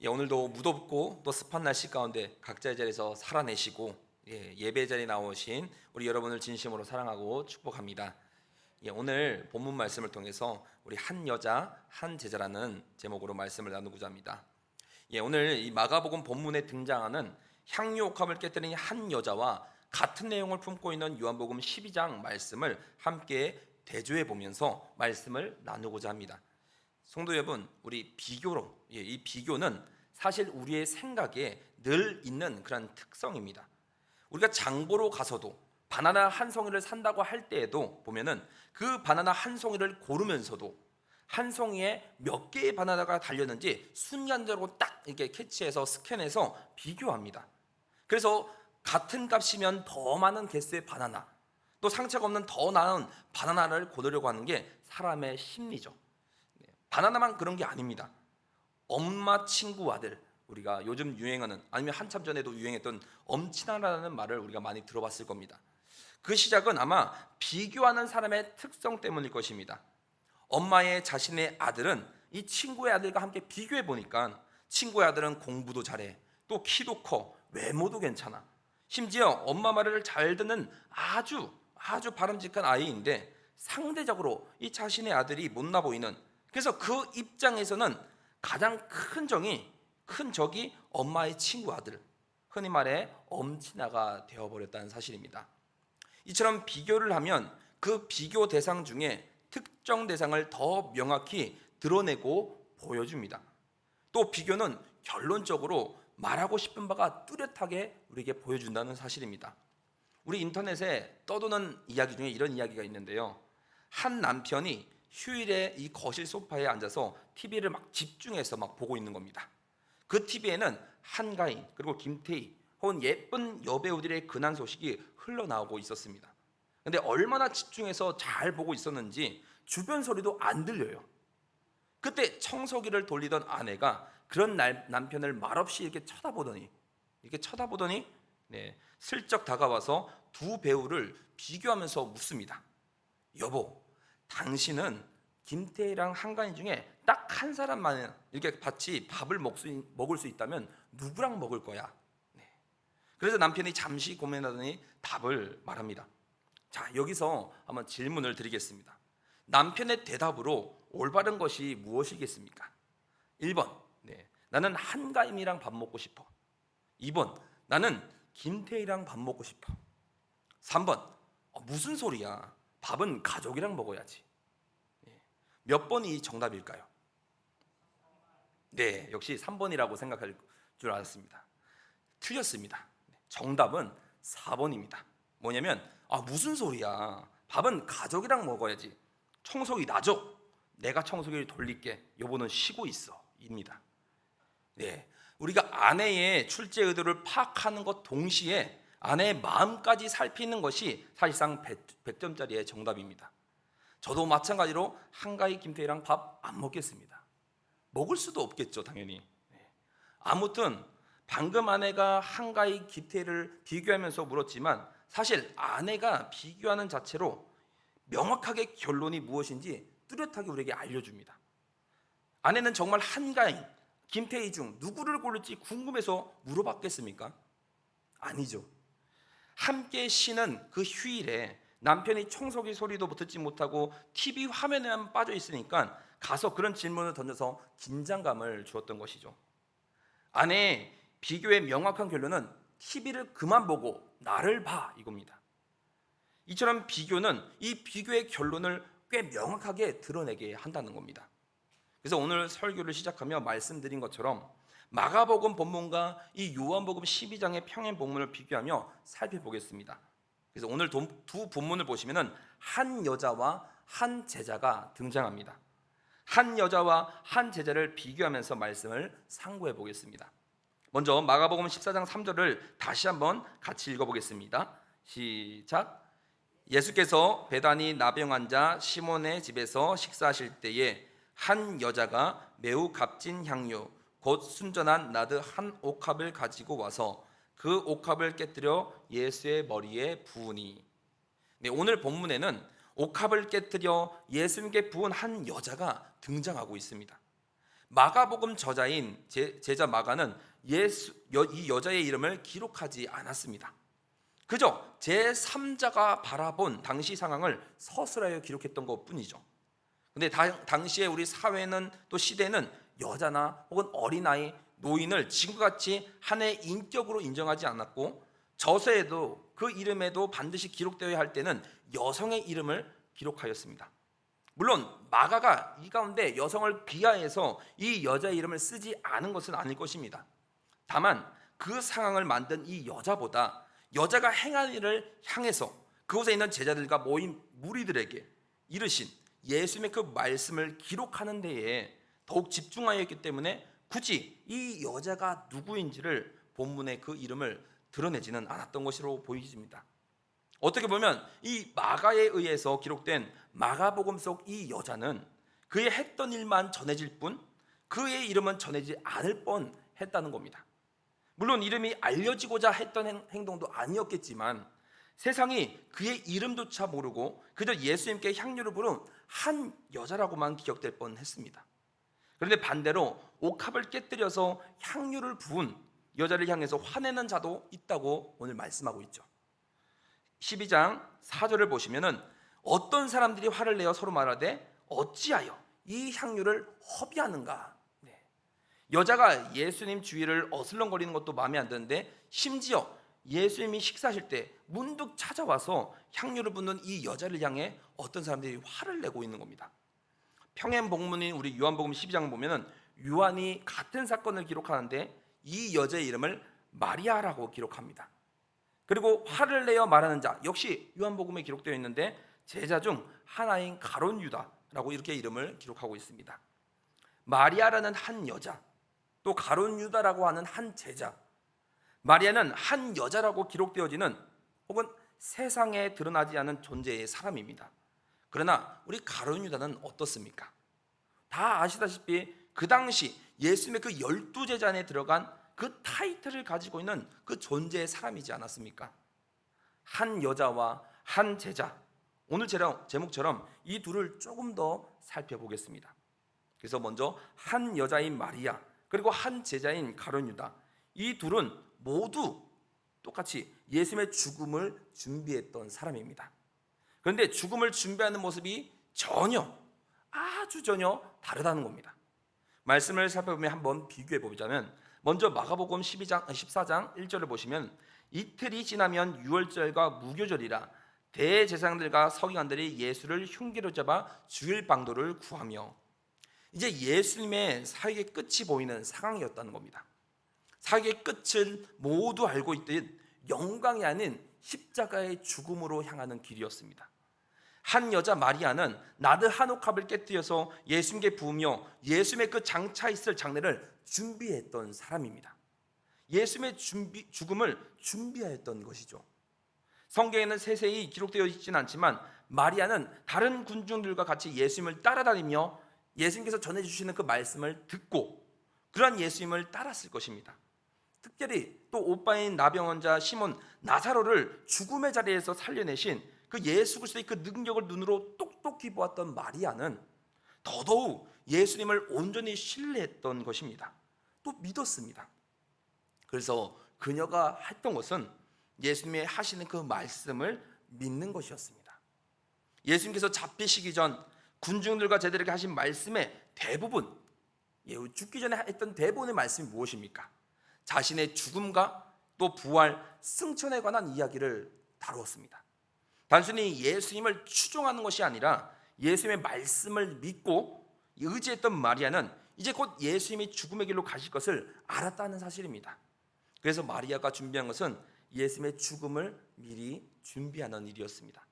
예, 오늘도 무덥고 또 습한 날씨 가운데 각자의 자리에서 살아내시고 예, 예배 자리에 나오신 우리 여러분을 진심으로 사랑하고 축복합니다. 예, 오늘 본문 말씀을 통해서 우리 한 여자 한 제자라는 제목으로 말씀을 나누고자 합니다. 예, 오늘 이 마가복음 본문에 등장하는 향유 옥합을 깨뜨린 한 여자와 같은 내용을 품고 있는 요한복음 12장 말씀을 함께 대조해 보면서 말씀을 나누고자 합니다. 성도 여러분, 우리 비교로 예, 이 비교는 사실 우리의 생각에 늘 있는 그런 특성입니다. 우리가 장보러 가서도 바나나 한 송이를 산다고 할 때에도 보면은 그 바나나 한 송이를 고르면서도 한 송이에 몇 개의 바나나가 달렸는지 순간적으로 딱 이렇게 캐치해서 스캔해서 비교합니다. 그래서 같은 값이면 더 많은 개수의 바나나, 또 상처가 없는 더 나은 바나나를 고르려고 하는 게 사람의 심리죠. 바나나만 그런 게 아닙니다. 엄마 친구 아들 우리가 요즘 유행하는 아니면 한참 전에도 유행했던 엄친아라는 말을 우리가 많이 들어봤을 겁니다. 그 시작은 아마 비교하는 사람의 특성 때문일 것입니다. 엄마의 자신의 아들은 이 친구의 아들과 함께 비교해 보니까 친구의 아들은 공부도 잘해 또 키도 커 외모도 괜찮아 심지어 엄마 말을 잘 듣는 아주 아주 바람직한 아이인데 상대적으로 이 자신의 아들이 못나 보이는 그래서 그 입장에서는 가장 큰 정이 큰 적이 엄마의 친구 아들 흔히 말해 엄친아가 되어버렸다는 사실입니다. 이처럼 비교를 하면 그 비교 대상 중에 특정 대상을 더 명확히 드러내고 보여줍니다. 또 비교는 결론적으로 말하고 싶은 바가 뚜렷하게 우리에게 보여준다는 사실입니다. 우리 인터넷에 떠도는 이야기 중에 이런 이야기가 있는데요. 한 남편이 휴일에 이 거실 소파에 앉아서 TV를 막 집중해서 막 보고 있는 겁니다. 그 TV에는 한가인 그리고 김태희 혹은 예쁜 여배우들의 근황 소식이 흘러나오고 있었습니다. 근데 얼마나 집중해서 잘 보고 있었는지 주변 소리도 안 들려요. 그때 청소기를 돌리던 아내가 그런 날, 남편을 말없이 이렇게 쳐다보더니 이렇게 쳐다보더니 네, 슬쩍 다가와서 두 배우를 비교하면서 묻습니다. 여보, 당신은 김태희랑 한가인 중에 딱 한 사람만 이렇게 같이 밥을 먹 수, 먹을 수 있다면 누구랑 먹을 거야? 네. 그래서 남편이 잠시 고민하더니 답을 말합니다. 자, 여기서 한번 질문을 드리겠습니다. 남편의 대답으로 올바른 것이 무엇이겠습니까? 1번. 네. 나는 한가임이랑 밥 먹고 싶어. 2번. 나는 김태희랑 밥 먹고 싶어. 3번. 어, 무슨 소리야? 밥은 가족이랑 먹어야지. 네. 몇 번이 정답일까요? 네, 역시 3번이라고 생각할 줄 알았습니다. 틀렸습니다. 정답은 4번입니다. 뭐냐면 아 무슨 소리야? 밥은 가족이랑 먹어야지. 청소기 나죠? 내가 청소기를 돌릴게. 여보는 쉬고 있어. 입니다. 네. 우리가 아내의 출제 의도를 파악하는 것 동시에 아내의 마음까지 살피는 것이 사실상 100, 점짜리의 정답입니다. 저도 마찬가지로 한가위 김태희랑 밥 안 먹겠습니다. 먹을 수도 없겠죠, 당연히. 네. 아무튼 방금 아내가 한가위 김태희를 비교하면서 물었지만 사실 아내가 비교하는 자체로 명확하게 결론이 무엇인지 뚜렷하게 우리에게 알려줍니다. 아내는 정말 한가인, 김태희 중 누구를 고를지 궁금해서 물어봤겠습니까? 아니죠. 함께 쉬는 그 휴일에 남편이 청소기 소리도 듣지 못하고 TV 화면에만 빠져 있으니까 가서 그런 질문을 던져서 긴장감을 주었던 것이죠. 아내의 비교의 명확한 결론은 TV를 그만 보고 나를 봐 이겁니다. 이처럼 비교는 이 비교의 결론을 꽤 명확하게 드러내게 한다는 겁니다. 그래서 오늘 설교를 시작하며 말씀드린 것처럼 마가복음 본문과 이 요한복음 12장의 평행 본문을 비교하며 살펴보겠습니다. 그래서 오늘 두 본문을 보시면은 한 여자와 한 제자가 등장합니다. 한 여자와 한 제자를 비교하면서 말씀을 상고해 보겠습니다. 먼저 마가복음 14장 3절을 다시 한번 같이 읽어 보겠습니다. 시작. 예수께서 베다니 나병 환자 시몬의 집에서 식사하실 때에 한 여자가 매우 값진 향유 곧 순전한 나드 한 옥합을 가지고 와서 그 옥합을 깨뜨려 예수의 머리에 부으니 네, 오늘 본문에는 옥합을 깨뜨려 예수님께 부은 한 여자가 등장하고 있습니다. 마가복음 저자인 제, 제자 마가는 예수 여, 이 여자의 이름을 기록하지 않았습니다. 그저 제 3자가 바라본 당시 상황을 서술하여 기록했던 것뿐이죠. 근데 당, 당시에 우리 사회는 또 시대는 여자나 혹은 어린아이, 노인을 지금과 같이 하나의 인격으로 인정하지 않았고 저서에도 그 이름에도 반드시 기록되어야 할 때는 여성의 이름을 기록하였습니다. 물론 마가가 이 가운데 여성을 비하해서 이 여자의 이름을 쓰지 않은 것은 아닐 것입니다. 다만 그 상황을 만든 이 여자보다 여자가 행한 일을 향해서 그곳에 있는 제자들과 모인 무리들에게 이르신 예수님의 그 말씀을 기록하는 데에 더욱 집중하였기 때문에 굳이 이 여자가 누구인지를 본문의 그 이름을 드러내지는 않았던 것으로 보이집니다. 어떻게 보면 이 마가에 의해서 기록된 마가복음 속 이 여자는 그의 했던 일만 전해질 뿐 그의 이름은 전해지지 않을 뻔 했다는 겁니다. 물론 이름이 알려지고자 했던 행- 행동도 아니었겠지만 세상이 그의 이름조차 모르고 그저 예수님께 향유를 부른 한 여자라고만 기억될 뻔했습니다. 그런데 반대로 옥합을 깨뜨려서 향유를 부은 여자를 향해서 화내는 자도 있다고 오늘 말씀하고 있죠. 12장 4절을 보시면은 어떤 사람들이 화를 내어 서로 말하되 어찌하여 이 향유를 허비하는가? 네. 여자가 예수님 주위를 어슬렁거리는 것도 마음에 안 드는데 심지어 예수님이 식사하실 때 문득 찾아와서 향유를 붓는 이 여자를 향해 어떤 사람들이 화를 내고 있는 겁니다. 평행 복문인 우리 요한복음 12장 보면은 요한이 같은 사건을 기록하는데 이 여자의 이름을 마리아라고 기록합니다. 그리고 화를 내어 말하는 자 역시 요한복음에 기록되어 있는데 제자 중 하나인 가론 유다라고 이렇게 이름을 기록하고 있습니다. 마리아라는 한 여자 또 가론 유다라고 하는 한 제자 마리아는 한 여자라고 기록되어지는 혹은 세상에 드러나지 않은 존재의 사람입니다. 그러나 우리 가론 유다는 어떻습니까? 다 아시다시피 그 당시 예수님의 그 열두 제자 안에 들어간 그 타이틀을 가지고 있는 그 존재의 사람이지 않았습니까? 한 여자와 한 제자. 오늘 제목처럼 이 둘을 조금 더 살펴보겠습니다. 그래서 먼저 한 여자인 마리아 그리고 한 제자인 가론 유다. 이 둘은 모두 똑같이 예수님의 죽음을 준비했던 사람입니다. 그런데 죽음을 준비하는 모습이 전혀 아주 전혀 다르다는 겁니다. 말씀을 살펴보면 한번 비교해 보자면 먼저 마가복음 12장 14장 1절을 보시면 이틀이 지나면 유월절과 무교절이라 대제사장들과 서기관들이 예수를 흉기로 잡아 죽일 방도를 구하며 이제 예수님의 사역의 끝이 보이는 상황이었다는 겁니다. 사역의 끝은 모두 알고 있듯 영광이 아닌 십자가의 죽음으로 향하는 길이었습니다. 한 여자 마리아는 나드 한옥합을 깨뜨려서 예수님께 부으며 예수님의 그 장차 있을 장례를 준비했던 사람입니다. 예수님의 준비, 죽음을 준비하였던 것이죠. 성경에는 세세히 기록되어 있지는 않지만 마리아는 다른 군중들과 같이 예수님을 따라다니며 예수님께서 전해주시는 그 말씀을 듣고 그러한 예수님을 따랐을 것입니다. 특별히 또 오빠인 나병원자 시몬 나사로를 죽음의 자리에서 살려내신 그 예수 그리스도의 그 능력을 눈으로 똑똑히 보았던 마리아는 더더욱 예수님을 온전히 신뢰했던 것입니다. 또 믿었습니다. 그래서 그녀가 했던 것은 예수님의 하시는 그 말씀을 믿는 것이었습니다. 예수님께서 잡히시기 전 군중들과 제들에게 하신 말씀의 대부분 예, 죽기 전에 했던 대부분의 말씀이 무엇입니까? 자신의 죽음과 또 부활, 승천에 관한 이야기를 다루었습니다. 단순히 예수님을 추종하는 것이 아니라 예수님의 말씀을 믿고 의지했던 마리아는 이제 곧 예수님이 죽음의 길로 가실 것을 알았다는 사실입니다. 그래서 마리아가 준비한 것은 예수님의 죽음을 미리 준비하는 일이었습니다.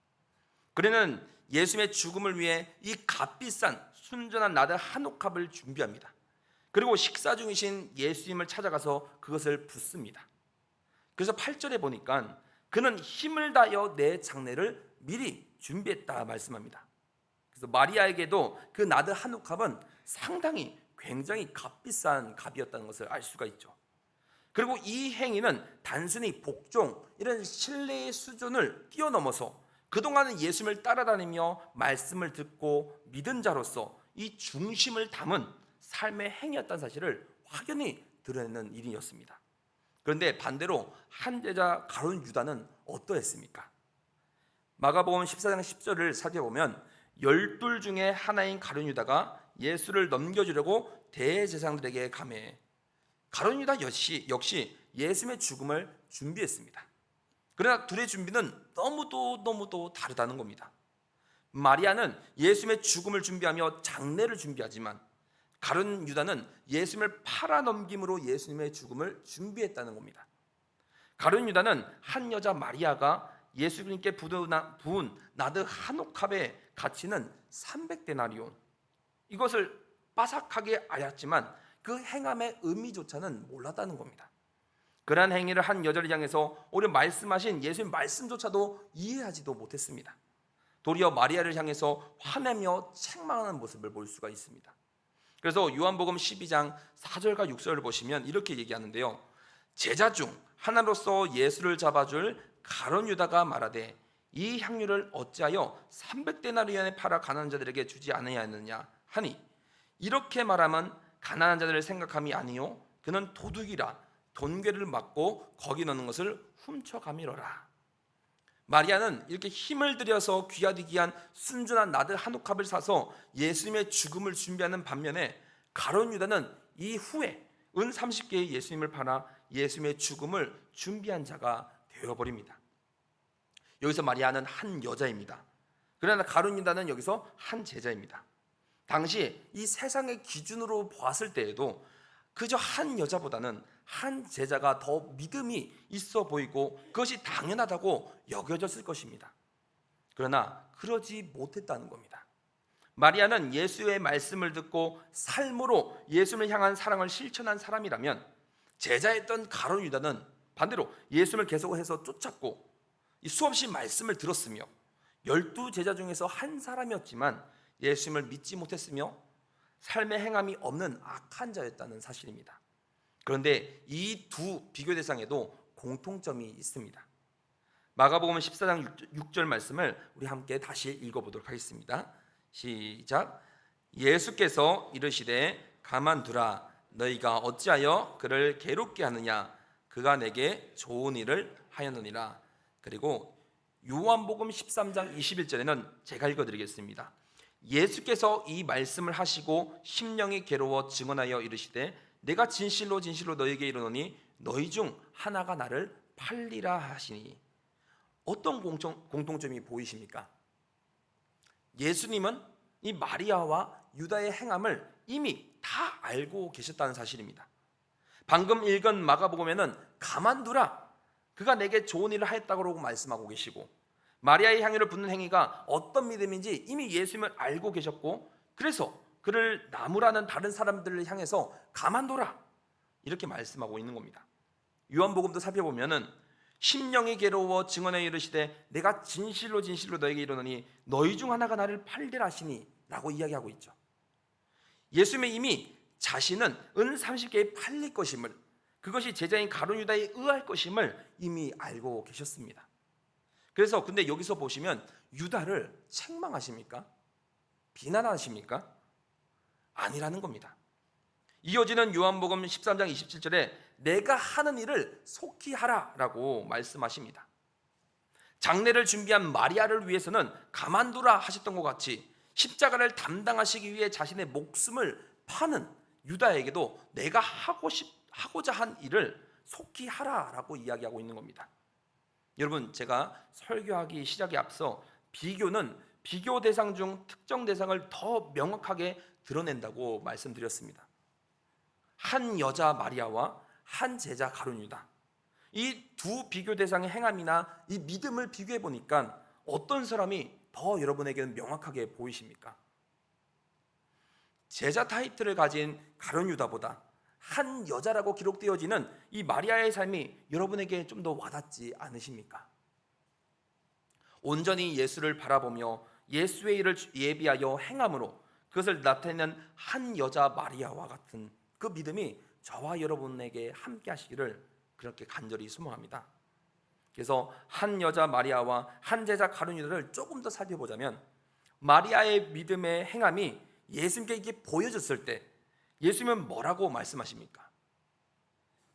그는 예수님의 죽음을 위해 이 값비싼 순전한 나들 한옥합을 준비합니다. 그리고 식사 중이신 예수님을 찾아가서 그것을 붓습니다. 그래서 8절에 보니까 그는 힘을 다하여 내 장례를 미리 준비했다 말씀합니다. 그래서 마리아에게도 그 나드 한옥합은 상당히 굉장히 값비싼 값이었다는 것을 알 수가 있죠. 그리고 이 행위는 단순히 복종 이런 신뢰의 수준을 뛰어넘어서 그동안은 예수님을 따라다니며 말씀을 듣고 믿은 자로서 이 중심을 담은 삶의 행위였다는 사실을 확연히 드러내는 일이었습니다. 그런데 반대로 한 제자 가룟 유다는 어떠했습니까? 마가복음 14장 10절을 살펴보면 열둘 중에 하나인 가룟 유다가 예수를 넘겨주려고 대제사장들에게 감해 가룟 유다 역시 역시 예수님의 죽음을 준비했습니다. 그러나 둘의 준비는 너무도 너무도 다르다는 겁니다. 마리아는 예수님의 죽음을 준비하며 장례를 준비하지만 가룟 유다는 예수님을 팔아 넘김으로 예수님의 죽음을 준비했다는 겁니다. 가룟 유다는 한 여자 마리아가 예수님께 부은 나드 한옥합의 가치는 300데나리온 이것을 빠삭하게 알았지만 그 행함의 의미조차는 몰랐다는 겁니다. 그러한 행위를 한 여자를 향해서 오늘 말씀하신 예수님 말씀조차도 이해하지도 못했습니다. 도리어 마리아를 향해서 화내며 책망하는 모습을 볼 수가 있습니다. 그래서 요한복음 12장 4절과 6절을 보시면 이렇게 얘기하는데요. 제자 중 하나로서 예수를 잡아줄 가론 유다가 말하되 이 향유를 어찌하여 300데나리온에 팔아 가난한 자들에게 주지 않으냐 하니 이렇게 말하면 가난한 자들을 생각함이 아니요 그는 도둑이라 돈괴를 맞고 거기 넣는 것을 훔쳐가미러라 마리아는 이렇게 힘을 들여서 귀하디 귀한 순전한 나들 한옥합을 사서 예수님의 죽음을 준비하는 반면에 가론 유다는 이 후에 은 30개의 예수님을 팔아 예수님의 죽음을 준비한 자가 되어버립니다. 여기서 마리아는 한 여자입니다. 그러나 가론 유다는 여기서 한 제자입니다. 당시 이 세상의 기준으로 보았을 때에도 그저 한 여자보다는 한 제자가 더 믿음이 있어 보이고 그것이 당연하다고 여겨졌을 것입니다. 그러나 그러지 못했다는 겁니다. 마리아는 예수의 말씀을 듣고 삶으로 예수를 향한 사랑을 실천한 사람이라면 제자였던 가론 유다는 반대로 예수를 계속해서 쫓았고 수없이 말씀을 들었으며 열두 제자 중에서 한 사람이었지만 예수님을 믿지 못했으며 삶의 행함이 없는 악한 자였다는 사실입니다. 그런데 이 두 비교 대상에도 공통점이 있습니다. 마가복음 14장 6절 말씀을 우리 함께 다시 읽어보도록 하겠습니다. 시작. 예수께서 이르시되 가만두라 너희가 어찌하여 그를 괴롭게 하느냐 그가 내게 좋은 일을 하였느니라. 그리고 요한복음 13장 21절에는 제가 읽어드리겠습니다. 예수께서 이 말씀을 하시고 심령이 괴로워 증언하여 이르시되 내가 진실로 진실로 너에게 이르노니 너희 중 하나가 나를 팔리라 하시니 어떤 공통, 공통점이 보이십니까? 예수님은 이 마리아와 유다의 행함을 이미 다 알고 계셨다는 사실입니다. 방금 읽은 마가복음에는 가만두라 그가 내게 좋은 일을 하였다고 말씀하고 계시고 마리아의 향유를 붓는 행위가 어떤 믿음인지 이미 예수님을 알고 계셨고 그래서 그를 나무라는 다른 사람들을 향해서 가만둬라 이렇게 말씀하고 있는 겁니다. 요한복음도 살펴보면은 심령이 괴로워 증언에 이르시되 내가 진실로 진실로 너에게 이르노니 너희 중 하나가 나를 팔리라 하시니라고 이야기하고 있죠. 예수님이 이미 자신은 은 30개에 팔릴 것임을 그것이 제자인 가룟 유다에 의할 것임을 이미 알고 계셨습니다. 그래서 근데 여기서 보시면 유다를 책망하십니까? 비난하십니까? 아니라는 겁니다. 이어지는 요한복음 13장 27절에 내가 하는 일을 속히 하라라고 말씀하십니다. 장례를 준비한 마리아를 위해서는 가만두라 하셨던 것 같이 십자가를 담당하시기 위해 자신의 목숨을 파는 유다에게도 내가 하고 싶 하고자 한 일을 속히 하라라고 이야기하고 있는 겁니다. 여러분 제가 설교하기 시작에 앞서 비교는 비교 대상 중 특정 대상을 더 명확하게 드러낸다고 말씀드렸습니다. 한 여자 마리아와 한 제자 가룟 유다. 이 두 비교 대상의 행함이나 이 믿음을 비교해 보니까 어떤 사람이 더 여러분에게는 명확하게 보이십니까? 제자 타이틀을 가진 가룟 유다보다 한 여자라고 기록되어지는 이 마리아의 삶이 여러분에게 좀 더 와닿지 않으십니까? 온전히 예수를 바라보며 예수의 일을 예비하여 행함으로 그것을 나타내는 한 여자 마리아와 같은 그 믿음이 저와 여러분에게 함께 하시기를 그렇게 간절히 소망합니다. 그래서 한 여자 마리아와 한 제자 가룟 유다를 조금 더 살펴보자면 마리아의 믿음의 행함이 예수님께 이게 보여졌을 때 예수님은 뭐라고 말씀하십니까?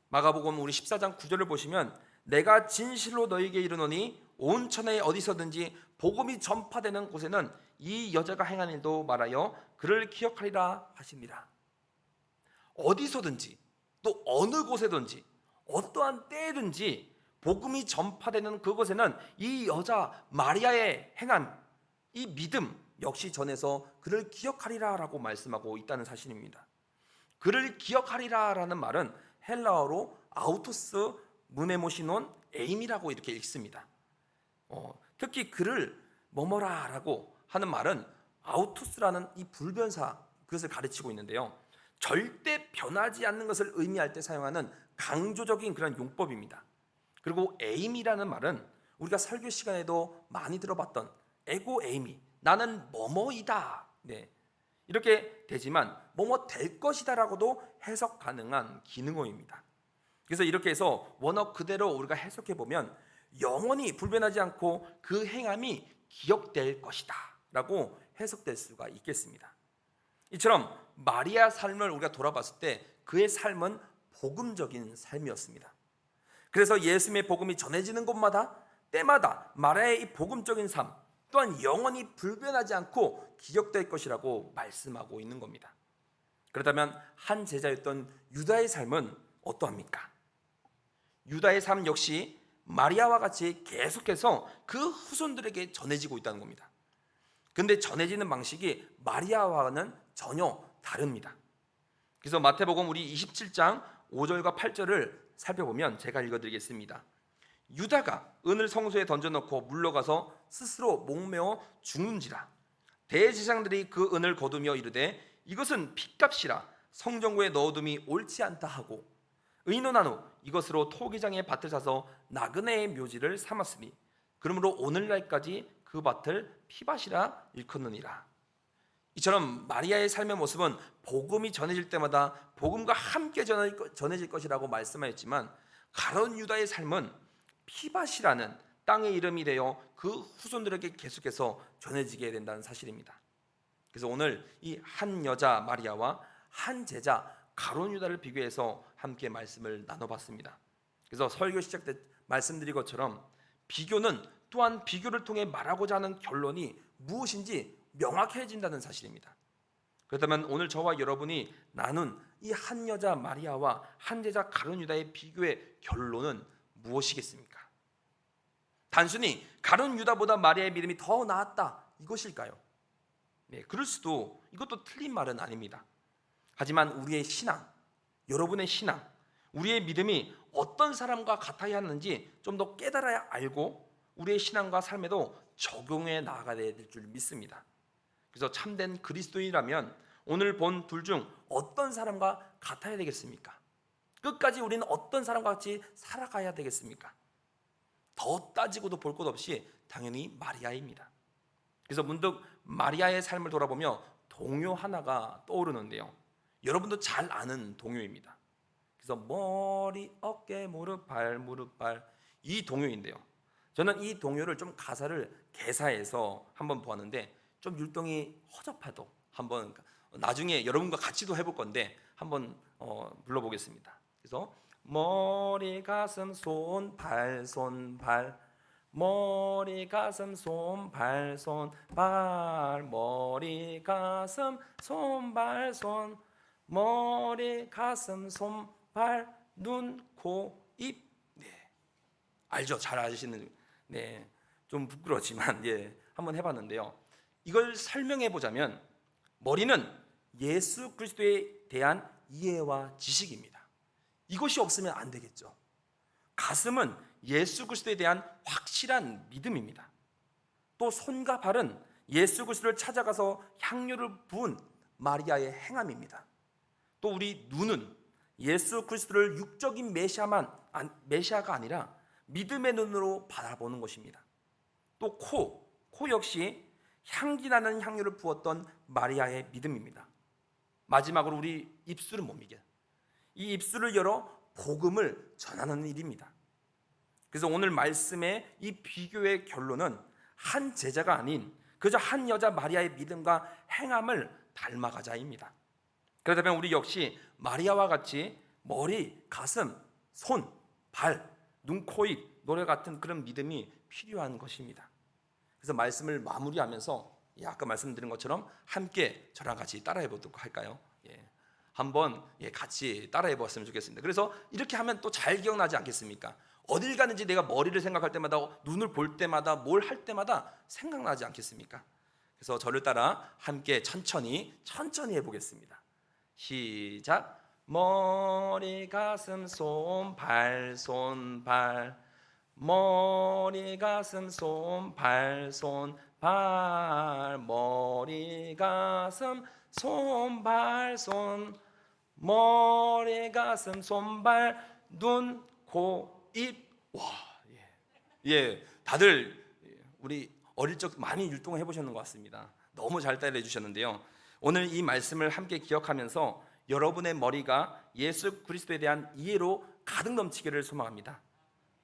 마가복음 우리 14장 9절을 보시면 내가 진실로 너에게 이르노니 온 천하에 어디서든지 복음이 전파되는 곳에는 이 여자가 행한 일도 말하여 그를 기억하리라 하십니다. 어디서든지 또 어느 곳에든지 어떠한 때든지 복음이 전파되는 그곳에는 이 여자 마리아의 행한 이 믿음 역시 전해서 그를 기억하리라라고 말씀하고 있다는 사실입니다. 그를 기억하리라라는 말은 헬라어로 아우토스 무네모시논 에임이라고 이렇게 읽습니다. 어, 특히 그를 뭐뭐라라고 하는 말은 아우토스라는 이 불변사 그것을 가르치고 있는데요. 절대 변하지 않는 것을 의미할 때 사용하는 강조적인 그런 용법입니다. 그리고 에임이라는 말은 우리가 설교 시간에도 많이 들어봤던 에고 에임이 나는 뭐뭐이다. 네. 이렇게 되지만 뭐뭐 될 것이다라고도 해석 가능한 기능어입니다. 그래서 이렇게 해서 원어 그대로 우리가 해석해 보면 영원히 불변하지 않고 그 행함이 기억될 것이다라고 해석될 수가 있겠습니다. 이처럼 마리아 삶을 우리가 돌아봤을 때 그의 삶은 복음적인 삶이었습니다. 그래서 예수님의 복음이 전해지는 곳마다 때마다 마리아의 이 복음적인 삶 또한 영원히 불변하지 않고 기억될 것이라고 말씀하고 있는 겁니다. 그렇다면 한 제자였던 유다의 삶은 어떠합니까? 유다의 삶 역시 마리아와 같이 계속해서 그 후손들에게 전해지고 있다는 겁니다. 근데 전해지는 방식이 마리아와는 전혀 다릅니다. 그래서 마태복음 우리 27장 5절과 8절을 살펴보면 제가 읽어드리겠습니다. 유다가 은을 성소에 던져놓고 물러가서 스스로 목매어 죽는지라 대제사장들이 그 은을 거두며 이르되 이것은 핏값이라 성전구에 넣어둠이 옳지 않다 하고 의논한 후 이것으로 토기장의 밭을 사서 나그네의 묘지를 삼았으니 그러므로 오늘날까지 그 밭을 피밭이라 일컫느니라 이처럼 마리아의 삶의 모습은 복음이 전해질 때마다 복음과 함께 전해질 것이라고 말씀하였지만 가론 유다의 삶은 피밭이라는 땅의 이름이 되어 그 후손들에게 계속해서 전해지게 된다는 사실입니다. 그래서 오늘 이 한 여자 마리아와 한 제자 가론 유다를 비교해서 함께 말씀을 나눠봤습니다. 그래서 설교 시작 때 말씀드린 것처럼 비교는 또한 비교를 통해 말하고자 하는 결론이 무엇인지 명확해진다는 사실입니다. 그렇다면 오늘 저와 여러분이 나눈 이 한 여자 마리아와 한 제자 가룟 유다의 비교의 결론은 무엇이겠습니까? 단순히 가룟 유다보다 마리아의 믿음이 더 나았다 이것일까요? 네, 그럴 수도 이것도 틀린 말은 아닙니다. 하지만 우리의 신앙, 여러분의 신앙, 우리의 믿음이 어떤 사람과 같아야 하는지 좀 더 깨달아야 알고 우리의 신앙과 삶에도 적용해 나가야 될 줄 믿습니다. 그래서 참된 그리스도인이라면 오늘 본 둘 중 어떤 사람과 같아야 되겠습니까? 끝까지 우리는 어떤 사람과 같이 살아가야 되겠습니까? 더 따지고도 볼 것 없이 당연히 마리아입니다. 그래서 문득 마리아의 삶을 돌아보며 동요 하나가 떠오르는데요. 여러분도 잘 아는 동요입니다. 그래서 머리, 어깨, 무릎, 발, 무릎, 발 이 동요인데요. 저는 이 동요를 좀 가사를 개사해서 한번 보았는데 좀 율동이 허접해도 한번 나중에 여러분과 같이도 해볼 건데 한번 어, 불러보겠습니다. 그래서 머리 가슴 손 발 손 발 머리 가슴 손 발 손 발 머리 가슴 손 발 손 머리 가슴 손 발 눈 코 입 네. 알죠? 잘 아시는 네. 좀 부끄럽지만 예. 한번 해 봤는데요. 이걸 설명해 보자면 머리는 예수 그리스도에 대한 이해와 지식입니다. 이것이 없으면 안 되겠죠. 가슴은 예수 그리스도에 대한 확실한 믿음입니다. 또 손과 발은 예수 그리스도를 찾아가서 향유를 부은 마리아의 행함입니다. 또 우리 눈은 예수 그리스도를 육적인 메시아만 메시아가 아니라 믿음의 눈으로 바라보는 것입니다. 또 코, 코 역시 향기 나는 향유를 부었던 마리아의 믿음입니다. 마지막으로 우리 입술은 뭡니까? 이 입술을 열어 복음을 전하는 일입니다. 그래서 오늘 말씀의 이 비교의 결론은 한 제자가 아닌 그저 한 여자 마리아의 믿음과 행함을 닮아가자입니다. 그렇다면 우리 역시 마리아와 같이 머리, 가슴, 손, 발, 눈, 코, 입, 노래 같은 그런 믿음이 필요한 것입니다. 그래서 말씀을 마무리하면서 예, 아까 말씀드린 것처럼 함께 저랑 같이 따라해 보도록 할까요? 예. 한번 예, 같이 따라해 보았으면 좋겠습니다. 그래서 이렇게 하면 또 잘 기억나지 않겠습니까? 어딜 가는지 내가 머리를 생각할 때마다 눈을 볼 때마다 뭘 할 때마다 생각나지 않겠습니까? 그래서 저를 따라 함께 천천히 천천히 해보겠습니다. 시작. 머리 가슴 손 발 손 발. 머리 가슴 손 발 손 발. 머리 가슴 손 발 손. 머리 가슴 손발. 눈 코 입 와 예. 예 다들 우리 어릴 적 많이 율동을 해 보셨는 것 같습니다. 너무 잘 따라해 주셨는데요 오늘 이 말씀을 함께 기억하면서 여러분의 머리가 예수 그리스도에 대한 이해로 가득 넘치기를 소망합니다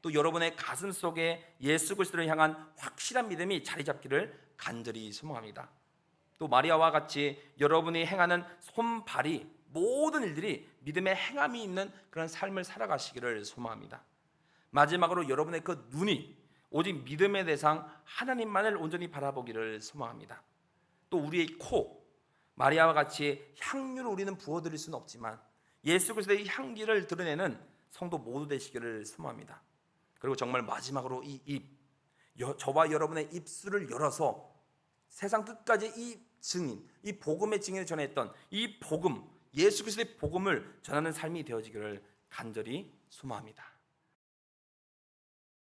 또 여러분의 가슴 속에 예수 그리스도를 향한 확실한 믿음이 자리 잡기를 간절히 소망합니다. 또 마리아와 같이 여러분이 행하는 손발이 모든 일들이 믿음의 행함이 있는 그런 삶을 살아가시기를 소망합니다. 마지막으로 여러분의 그 눈이 오직 믿음의 대상 하나님만을 온전히 바라보기를 소망합니다. 또 우리의 코 마리아와 같이 향유를 우리는 부어드릴 수는 없지만 예수 그리스도의 향기를 드러내는 성도 모두 되시기를 소망합니다. 그리고 정말 마지막으로 이 입, 여- 저와 여러분의 입술을 열어서 세상 끝까지 이 증인, 이 복음의 증인을 전했던 이 복음, 예수 그리스도의 복음을 전하는 삶이 되어지기를 간절히 소망합니다.